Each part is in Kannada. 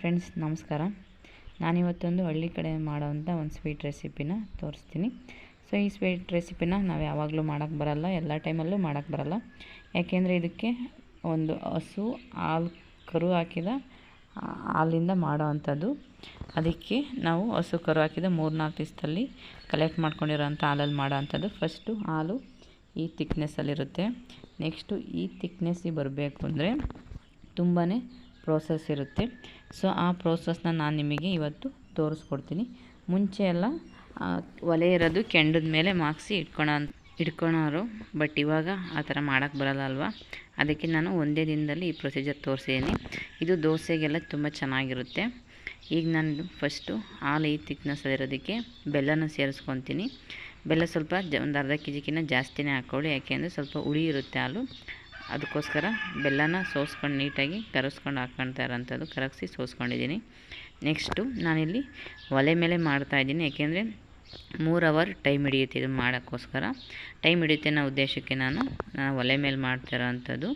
ಫ್ರೆಂಡ್ಸ್ ನಮಸ್ಕಾರ. ನಾನಿವತ್ತೊಂದು ಹಳ್ಳಿ ಕಡೆ ಮಾಡೋವಂಥ ಒಂದು ಸ್ವೀಟ್ ರೆಸಿಪಿನ ತೋರಿಸ್ತೀನಿ. ಸೊ ಈ ಸ್ವೀಟ್ ರೆಸಿಪಿನ ನಾವು ಯಾವಾಗಲೂ ಮಾಡೋಕ್ಕೆ ಬರಲ್ಲ, ಎಲ್ಲ ಟೈಮಲ್ಲೂ ಮಾಡೋಕ್ಕೆ ಬರಲ್ಲ. ಯಾಕೆಂದರೆ ಇದಕ್ಕೆ ಒಂದು ಹಸು, ಹಾಲು, ಕರು ಹಾಕಿದ ಹಾಲಿಂದ ಮಾಡೋ ಅಂಥದ್ದು ಅದಕ್ಕೆ ನಾವು ಹಸು, ಕರು ಹಾಕಿದ ಮೂರು ನಾಲ್ಕು ದಿವಸದಲ್ಲಿ ಕಲೆಕ್ಟ್ ಮಾಡ್ಕೊಂಡಿರೋಂಥ ಹಾಲಲ್ಲಿ ಮಾಡೋ ಅಂಥದ್ದು ಫಸ್ಟು ಹಾಲು ಈ ತಿಕ್ನೆಸ್ಸಲ್ಲಿರುತ್ತೆ ನೆಕ್ಸ್ಟು ಈ ತಿಕ್ನೆಸ್ಸಿಗೆ ಬರಬೇಕು ಅಂದರೆ ತುಂಬಾ ಪ್ರೋಸೆಸ್ ಇರುತ್ತೆ. ಸೊ ಆ ಪ್ರೋಸೆಸ್ನ ನಾನು ನಿಮಗೆ ಇವತ್ತು ತೋರಿಸ್ಕೊಡ್ತೀನಿ. ಮುಂಚೆ ಎಲ್ಲ ಒಲೆ ಇರೋದು ಕೆಂಡದ ಮೇಲೆ ಮಾಕ್ಸಿ ಇಟ್ಕೊಳ ಇಟ್ಕೊಳೋರು. ಬಟ್ ಇವಾಗ ಆ ಥರ ಮಾಡೋಕ್ಕೆ ಬರಲ್ಲ ಅಲ್ವಾ? ಅದಕ್ಕೆ ನಾನು ಒಂದೇ ದಿನದಲ್ಲಿ ಈ ಪ್ರೊಸೀಜರ್ ತೋರಿಸಿದ್ದೀನಿ. ಇದು ದೋಸೆಗೆಲ್ಲ ತುಂಬ ಚೆನ್ನಾಗಿರುತ್ತೆ. ಈಗ ನಾನು ಫಸ್ಟು ಹಾಲು ಈ ತಿಕ್ನೆಸ್ಸಲ್ಲಿರೋದಕ್ಕೆ ಬೆಲ್ಲನ ಸೇರಿಸ್ಕೊತೀನಿ. ಬೆಲ್ಲ ಸ್ವಲ್ಪ ಜ, ಒಂದು ಅರ್ಧ ಕೆ ಜಿಗಿನ್ನ ಜಾಸ್ತಿನೇ ಹಾಕ್ಕೊಳ್ಳಿ ಯಾಕೆಂದರೆ ಸ್ವಲ್ಪ ಹುಳಿ ಇರುತ್ತೆ ಹಾಲು. ಅದಕ್ಕೋಸ್ಕರ ಬೆಲ್ಲನ ಸೋಸ್ಕೊಂಡು ನೀಟಾಗಿ ಕರಗಿಸ್ಕೊಂಡು ಹಾಕ್ಕೊಳ್ತಾ ಇರೋಂಥದ್ದು ಕರಗಿಸಿ ಸೋಸ್ಕೊಂಡಿದ್ದೀನಿ. ನೆಕ್ಸ್ಟು ನಾನಿಲ್ಲಿ ಒಲೆ ಮೇಲೆ ಮಾಡ್ತಾಯಿದ್ದೀನಿ ಯಾಕೆಂದರೆ ಮೂರು ಅವರ್ ಟೈಮ್ ಹಿಡಿಯುತ್ತೆ ಇದು ಮಾಡೋಕ್ಕೋಸ್ಕರ. ಟೈಮ್ ಹಿಡಿಯುತ್ತೆ ಅನ್ನೋ ಉದ್ದೇಶಕ್ಕೆ ನಾನು ನಾನು ಒಲೆ ಮೇಲೆ ಮಾಡ್ತಾ ಅಂಥದ್ದು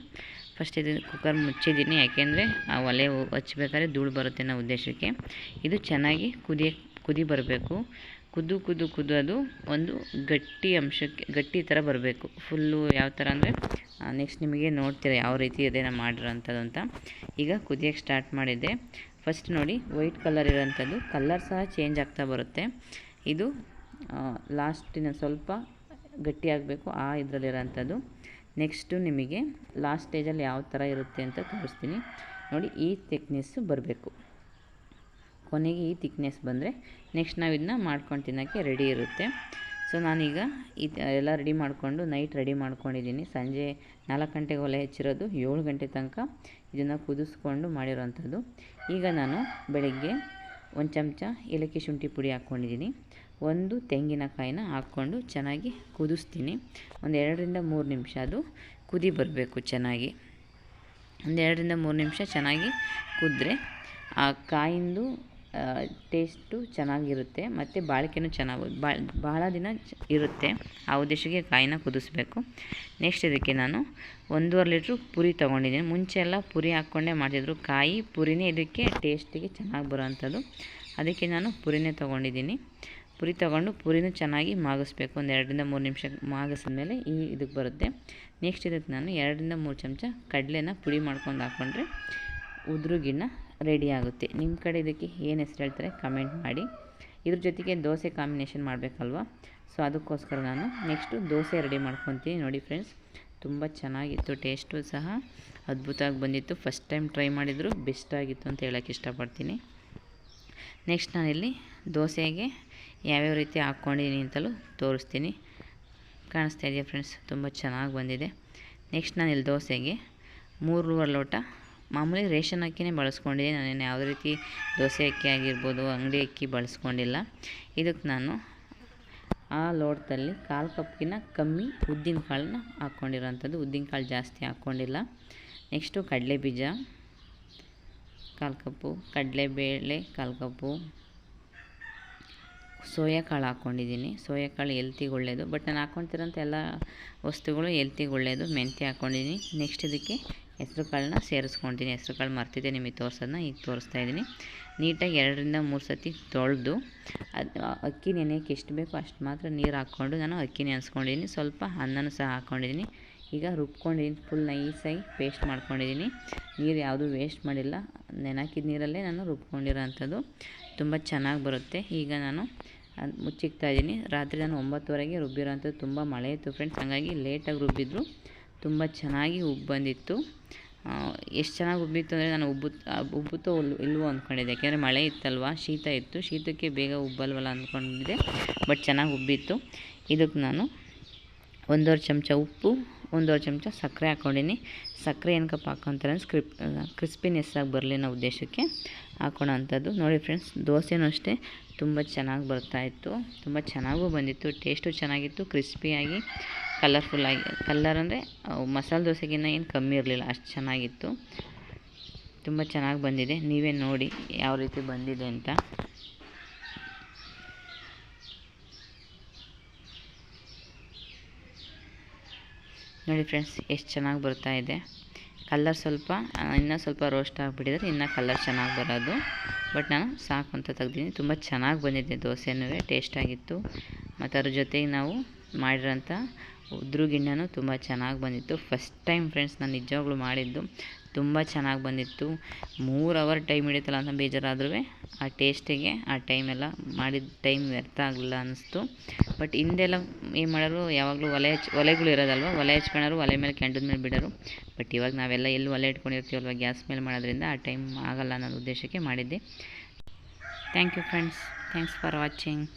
ಫಸ್ಟ್ ಇದು ಕುಕ್ಕರ್ ಮುಚ್ಚಿದ್ದೀನಿ. ಯಾಕೆಂದರೆ ಆ ಒಲೆ ಹಚ್ಬೇಕಾದ್ರೆ ಧೂಳು ಬರುತ್ತೆ ಅನ್ನೋ ಉದ್ದೇಶಕ್ಕೆ. ಇದು ಚೆನ್ನಾಗಿ ಕುದಿ ಕುದಿ ಬರಬೇಕು. ಕುದ್ದು ಕುದ್ದು ಅದು ಒಂದು ಗಟ್ಟಿ ಅಂಶಕ್ಕೆ, ಗಟ್ಟಿ ಥರ ಬರಬೇಕು. ಫುಲ್ಲು ಯಾವ ಥರ ಅಂದರೆ ನೆಕ್ಸ್ಟ್ ನಿಮಗೆ ನೋಡ್ತೀರ ಯಾವ ರೀತಿ ಇದೆ ನಾನು ಮಾಡಿರೋಂಥದ್ದು ಅಂತ. ಈಗ ಕುದಿಯೋಕ್ಕೆ ಸ್ಟಾರ್ಟ್ ಮಾಡಿದ್ದೆ. ಫಸ್ಟ್ ನೋಡಿ ವೈಟ್ ಕಲರ್ ಇರೋಂಥದ್ದು. ಕಲರ್ ಸಹ ಚೇಂಜ್ ಆಗ್ತಾ ಬರುತ್ತೆ. ಇದು ಲಾಸ್ಟಿನ ಸ್ವಲ್ಪ ಗಟ್ಟಿಯಾಗಬೇಕು ಆ ಇದರಲ್ಲಿರೋಂಥದ್ದು. ನೆಕ್ಸ್ಟು ನಿಮಗೆ ಲಾಸ್ಟ್ ಸ್ಟೇಜಲ್ಲಿ ಯಾವ ಥರ ಇರುತ್ತೆ ಅಂತ ತೋರಿಸ್ತೀನಿ. ನೋಡಿ, ಈ ಥಿಕ್ನೆಸ್ಸು ಬರಬೇಕು. ಕೊನೆಗೆ ಈ ತಿಕ್ನೆಸ್ ಬಂದರೆ ನೆಕ್ಸ್ಟ್ ನಾವು ಇದನ್ನ ಮಾಡ್ಕೊಂಡು ತಿನ್ನೋಕ್ಕೆ ರೆಡಿ ಇರುತ್ತೆ. ಸೊ ನಾನೀಗ ಈ ಎಲ್ಲ ರೆಡಿ ಮಾಡಿಕೊಂಡು ನೈಟ್ ರೆಡಿ ಮಾಡ್ಕೊಂಡಿದ್ದೀನಿ. ಸಂಜೆ ನಾಲ್ಕು ಗಂಟೆಗೆ ಒಲೆ ಹೆಚ್ಚಿರೋದು ಏಳು ಗಂಟೆ ತನಕ ಇದನ್ನು ಕುದಿಸ್ಕೊಂಡು ಮಾಡಿರೋವಂಥದ್ದು ಈಗ ನಾನು ಬೆಳಗ್ಗೆ ಒಂದು ಚಮಚ ಏಲಕ್ಕಿ ಶುಂಠಿ ಪುಡಿ ಹಾಕ್ಕೊಂಡಿದ್ದೀನಿ. ಒಂದು ತೆಂಗಿನಕಾಯಿನ ಹಾಕ್ಕೊಂಡು ಚೆನ್ನಾಗಿ ಕುದಿಸ್ತೀನಿ. ಒಂದು ಎರಡರಿಂದ ಮೂರು ನಿಮಿಷ ಅದು ಕುದಿ ಬರಬೇಕು ಚೆನ್ನಾಗಿ. ಒಂದು ಎರಡರಿಂದ ಮೂರು ನಿಮಿಷ ಚೆನ್ನಾಗಿ ಕುದ್ರೆ ಆ ಕಾಯಿಂದು ಟೇಸ್ಟು ಚೆನ್ನಾಗಿರುತ್ತೆ ಮತ್ತು ಬಾಳಿಕೆನೂ ಚೆನ್ನಾಗಿ ಭಾಳ ದಿನ ಇರುತ್ತೆ. ಆ ಉದ್ದೇಶಕ್ಕೆ ಕಾಯಿನ ಕುದಿಸ್ಬೇಕು. ನೆಕ್ಸ್ಟ್ ಇದಕ್ಕೆ ನಾನು ಒಂದೂವರೆ ಲೀಟ್ರು ಪುರಿ ತೊಗೊಂಡಿದ್ದೀನಿ. ಮುಂಚೆ ಎಲ್ಲ ಪುರಿ ಹಾಕ್ಕೊಂಡೇ ಮಾಡ್ತಿದ್ರು. ಕಾಯಿ, ಪುರಿನೇ ಇದಕ್ಕೆ ಟೇಸ್ಟಿಗೆ ಚೆನ್ನಾಗಿ ಬರೋವಂಥದ್ದು. ಅದಕ್ಕೆ ನಾನು ಪುರಿನೇ ತೊಗೊಂಡಿದ್ದೀನಿ. ಪುರಿ ತೊಗೊಂಡು ಪುರಿನೂ ಚೆನ್ನಾಗಿ ಮಾಗಿಸ್ಬೇಕು. ಒಂದು ಎರಡರಿಂದ ಮೂರು ನಿಮಿಷ ಮಾಗಿಸಿದ್ಮೇಲೆ ಈ ಇದಕ್ಕೆ ಬರುತ್ತೆ. ನೆಕ್ಸ್ಟ್ ಇದಕ್ಕೆ ನಾನು ಎರಡರಿಂದ ಮೂರು ಚಮಚ ಕಡಲೆನ ಪುಡಿ ಮಾಡ್ಕೊಂಡು ಹಾಕ್ಕೊಂಡ್ರೆ ಉದ್ರು ಗಿಣ್ಣ ರೆಡಿ ಆಗುತ್ತೆ. ನಿಮ್ಮ ಕಡೆ ಇದಕ್ಕೆ ಏನು ಹೆಸರು ಹೇಳ್ತಾರೆ? ಕಮೆಂಟ್ ಮಾಡಿ. ಇದ್ರ ಜೊತೆಗೆ ದೋಸೆ ಕಾಂಬಿನೇಷನ್ ಮಾಡಬೇಕಲ್ವ? ಸೊ ಅದಕ್ಕೋಸ್ಕರ ನಾನು ನೆಕ್ಸ್ಟು ದೋಸೆ ರೆಡಿ ಮಾಡ್ಕೊತೀನಿ. ನೋಡಿ ಫ್ರೆಂಡ್ಸ್ ತುಂಬ ಚೆನ್ನಾಗಿತ್ತು ಟೇಸ್ಟು ಸಹ ಅದ್ಭುತವಾಗಿ ಬಂದಿತ್ತು. ಫಸ್ಟ್ ಟೈಮ್ ಟ್ರೈ ಮಾಡಿದ್ರು ಬೆಸ್ಟ್ ಆಗಿತ್ತು ಅಂತ ಹೇಳೋಕ್ಕೆ ಇಷ್ಟಪಡ್ತೀನಿ. ನೆಕ್ಸ್ಟ್ ನಾನಿಲ್ಲಿ ದೋಸೆಗೆ ಯಾವ್ಯಾವ ರೀತಿ ಹಾಕ್ಕೊಂಡಿದ್ದೀನಿ ಅಂತಲೂ ತೋರಿಸ್ತೀನಿ. ಕಾಣಿಸ್ತಾ ಇದೆಯಾ ಫ್ರೆಂಡ್ಸ್ ತುಂಬ ಚೆನ್ನಾಗಿ ಬಂದಿದೆ. ನೆಕ್ಸ್ಟ್ ನಾನಿಲ್ಲಿ ದೋಸೆಗೆ ಮೂರುವರೆ ಲೋಟ ಮಾಮೂಲಿ ರೇಷನ್ ಅಕ್ಕಿನೇ ಬಳಸ್ಕೊಂಡಿದ್ದೀನಿ. ನಾನೇನು ಯಾವುದೇ ರೀತಿ ದೋಸೆ ಅಕ್ಕಿ ಆಗಿರ್ಬೋದು, ಅಂಗಡಿ ಅಕ್ಕಿ ಬಳಸ್ಕೊಂಡಿಲ್ಲ. ಇದಕ್ಕೆ ನಾನು ಆ ಲೋಟದಲ್ಲಿ ಕಾಲು ಕಪ್ಗಿನ ಕಮ್ಮಿ ಉದ್ದಿನ ಕಾಳನ್ನ ಹಾಕ್ಕೊಂಡಿರೋಂಥದ್ದು. ಉದ್ದಿನ ಕಾಳು ಜಾಸ್ತಿ ಹಾಕ್ಕೊಂಡಿಲ್ಲ. ನೆಕ್ಸ್ಟು ಕಡಲೆ ಬೀಜ, ಕಾಲು ಕಪ್ಪು ಕಡಲೆಬೇಳೆ ಕಾಲು ಕಪ್ಪು. ಸೋಯಾ ಕಾಳು ಹಾಕ್ಕೊಂಡಿದ್ದೀನಿ. ಸೋಯಾ ಕಾಳು ಎಲ್ತಿಗೆ ಒಳ್ಳೆಯದು ಬಟ್ ನಾನು ಹಾಕ್ಕೊತಿರೋಂಥ ಎಲ್ಲ ವಸ್ತುಗಳು ಎಲ್ತಿಗೆ ಒಳ್ಳೆಯದು ಮೆಂತ್ಯ ಹಾಕ್ಕೊಂಡಿದ್ದೀನಿ. ನೆಕ್ಸ್ಟ್ ಇದಕ್ಕೆ ಹೆಸ್ರು ಕಾಳನ್ನ ಸೇರಿಸ್ಕೊತೀನಿ. ಹೆಸ್ರು ಕಾಳು ಮರ್ತಿದ್ದೆ ನಿಮಗೆ ತೋರಿಸೋದನ್ನ ಈಗ ತೋರಿಸ್ತಾ ಇದ್ದೀನಿ. ನೀಟಾಗಿ ಎರಡರಿಂದ ಮೂರು ಸತಿ ತೊಳೆದು ಅದು ಅಕ್ಕಿ ನೆನೆಯೋಕ್ಕೆ ಎಷ್ಟು ಬೇಕೋ ಅಷ್ಟು ಮಾತ್ರ ನೀರು ಹಾಕ್ಕೊಂಡು ನಾನು ಅಕ್ಕಿ ನೆನೆಸ್ಕೊಂಡಿದ್ದೀನಿ. ಸ್ವಲ್ಪ ಅನ್ನನೂ ಸಹ ಹಾಕ್ಕೊಂಡಿದ್ದೀನಿ ಈಗ ರುಬ್ಕೊಂಡಿದ್ದೀನಿ ಫುಲ್ ನೈಸಾಗಿ ಪೇಸ್ಟ್ ಮಾಡ್ಕೊಂಡಿದ್ದೀನಿ. ನೀರು ಯಾವುದೂ ವೇಸ್ಟ್ ಮಾಡಿಲ್ಲ. ನೆನಕಿದ ನೀರಲ್ಲೇ ನಾನು ರುಬ್ಕೊಂಡಿರೋ ಅಂಥದ್ದು ತುಂಬ ಚೆನ್ನಾಗಿ ಬರುತ್ತೆ. ಈಗ ನಾನು ಮುಚ್ಚಿಕ್ತಾ ಇದ್ದೀನಿ. ರಾತ್ರಿ ನಾನು ಒಂಬತ್ತುವರೆಗೆ ರುಬ್ಬಿರೋಂಥದ್ದು ತುಂಬ ಮಳೆ ಇತ್ತು ಫ್ರೆಂಡ್ಸ್ ಹಾಗಾಗಿ ಲೇಟಾಗಿ ರುಬ್ಬಿದ್ರು. ತುಂಬ ಚೆನ್ನಾಗಿ ಉಬ್ಬು ಬಂದಿತ್ತು. ಎಷ್ಟು ಚೆನ್ನಾಗಿ ಉಬ್ಬಿತ್ತು ಅಂದರೆ ನಾನು ಉಬ್ಬು ಉಬ್ಬುತ್ತೋ ಇಲ್- ಇಲ್ವೋ ಅಂದ್ಕೊಂಡಿದ್ದೆ ಯಾಕೆಂದರೆ ಮಳೆ ಇತ್ತಲ್ವ, ಶೀತ ಇತ್ತು. ಶೀತಕ್ಕೆ ಬೇಗ ಉಬ್ಬಲ್ವಲ್ಲ ಅಂದ್ಕೊಂಡಿದ್ದೆ ಬಟ್ ಚೆನ್ನಾಗಿ ಉಬ್ಬಿತ್ತು. ಇದಕ್ಕೆ ನಾನು ಒಂದೂವರೆ ಚಮಚ ಉಪ್ಪು ಒಂದೂವರೆ ಚಮಚ ಸಕ್ಕರೆ ಹಾಕ್ಕೊಂಡಿನಿ. ಸಕ್ಕರೆ ಏನಕ್ಕಪ್ಪ ಹಾಕ್ಕೊಂತಾರೆ ಅಂದರೆ ಸ್ಕ್ರಿಪ್ ಕ್ರಿಸ್ಪಿನೆಸ್ ಆಗಿ ಬರಲಿ ಅನ್ನೋ ಉದ್ದೇಶಕ್ಕೆ ಹಾಕೋಣ ಅಂಥದ್ದು. ನೋಡಿ ಫ್ರೆಂಡ್ಸ್, ದೋಸೆನೂ ಅಷ್ಟೇ. ತುಂಬ ಚೆನ್ನಾಗಿ ಬರ್ತಾಯಿತ್ತು ತುಂಬ ಚೆನ್ನಾಗೂ ಬಂದಿತ್ತು. ಟೇಸ್ಟು ಚೆನ್ನಾಗಿತ್ತು. ಕ್ರಿಸ್ಪಿಯಾಗಿ ಕಲರ್ಫುಲ್ಲಾಗಿ ಕಲ್ಲರ್ ಅಂದರೆ ಮಸಾಲೆ ದೋಸೆಗಿನ್ನ ಏನು ಕಮ್ಮಿ ಇರಲಿಲ್ಲ. ಅಷ್ಟು ಚೆನ್ನಾಗಿತ್ತು. ತುಂಬ ಚೆನ್ನಾಗಿ ಬಂದಿದೆ. ನೀವೇ ನೋಡಿ ಯಾವ ರೀತಿ ಬಂದಿದೆ ಅಂತ. ನೋಡಿ ಫ್ರೆಂಡ್ಸ್ ಎಷ್ಟು ಚೆನ್ನಾಗಿ ಬರ್ತಾ ಇದೆ. ಕಲ್ಲರ್ ಸ್ವಲ್ಪ ಇನ್ನೂ ಸ್ವಲ್ಪ ರೋಸ್ಟ್ ಆಗಿಬಿಟ್ಟಿದ್ರೆ ಇನ್ನೂ ಕಲ್ಲರ್ ಚೆನ್ನಾಗಿ ಬರೋದು. ಬಟ್ ನಾನು ಸಾಕು ಅಂತ ತೆಗ್ದೀನಿ ತುಂಬ ಚೆನ್ನಾಗಿ ಬಂದಿದೆ ದೋಸೆನೂ ಟೇಸ್ಟಾಗಿತ್ತು ಮತ್ತು ಅದ್ರ ಜೊತೆಗೆ ನಾವು ಮಾಡಿರೋಂಥ ಉದ್ರು ಗಿಣ್ಣನೂ ತುಂಬ ಚೆನ್ನಾಗಿ ಬಂದಿತ್ತು. ಫಸ್ಟ್ ಟೈಮ್ ಫ್ರೆಂಡ್ಸ್ ನಾನು ನಿಜವಾಗ್ಲೂ ಮಾಡಿದ್ದು. ತುಂಬ ಚೆನ್ನಾಗಿ ಬಂದಿತ್ತು. ಮೂರು ಅವರ್ ಟೈಮ್ ಹಿಡಿತಲ್ಲ ಅಂತ ಬೇಜಾರಾದ್ರೂ ಆ ಟೇಸ್ಟಿಗೆ ಆ ಟೈಮೆಲ್ಲ ಮಾಡಿದ ಟೈಮ್ ವ್ಯರ್ಥ ಆಗಲಿಲ್ಲ ಅನ್ನಿಸ್ತು. ಬಟ್ ಹಿಂದೆಲ್ಲ ಏನು ಮಾಡೋರು, ಯಾವಾಗಲೂ ಒಲೆ ಹಚ್, ಒಲೆಗಳು ಇರೋದಲ್ವ? ಒಲೆ ಹಚ್ಕೊಳ್ಳೋರು ಒಲೆ ಮೇಲೆ ಕೆಂಡದ ಮೇಲೆ ಬಿಡೋರು. ಬಟ್ ಇವಾಗ ನಾವೆಲ್ಲ ಎಲ್ಲಿ ಒಲೆ ಇಟ್ಕೊಂಡಿರ್ತೀವಲ್ವ ಗ್ಯಾಸ್ ಮೇಲೆ ಮಾಡೋದ್ರಿಂದ, ಆ ಟೈಮ್ ಆಗಲ್ಲ ಅನ್ನೋ ಉದ್ದೇಶಕ್ಕೆ ಮಾಡಿದ್ದೆ. Thank you friends thanks for watching